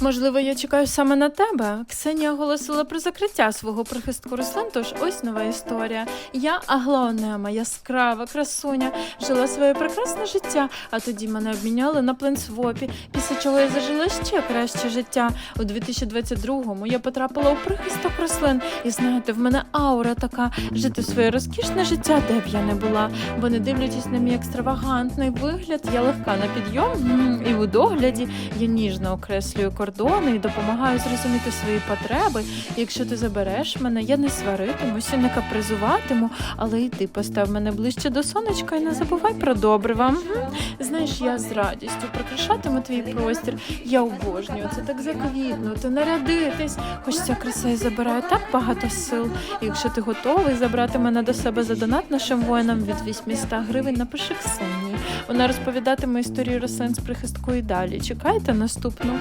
Можливо, я чекаю саме на тебе. Ксенія оголосила про закриття свого прихистку рослин, тож ось нова історія. Я аглаонема, яскрава красуня, жила своє прекрасне життя, а тоді мене обміняли на пленсвопі, після чого я зажила ще краще життя. У 2022-му я потрапила у прихисток рослин, і знаєте, в мене аура така жити своє розкішне життя, де б я не була. Бо не дивлячись на мій екстравагантний вигляд, я легка на підйом і у догляді я ніжно окреслюю кордони і допомагаю зрозуміти свої потреби. Якщо ти забереш мене, я не сваритимуся, не капризуватиму, але і ти постав мене ближче до сонечка і не забувай про добрива. Мгм. Знаєш, я з радістю прикрашатиму твій простір. Я обожнюю це так заквітнути, нарядитись. Хоч ця краса і забирає так багато сил. Якщо ти готовий забрати мене до себе за донат нашим воїнам від 800 гривень, напиши Ксенії. Вона розповідатиме історію рослин з прихисткою і далі. Чекайте наступну.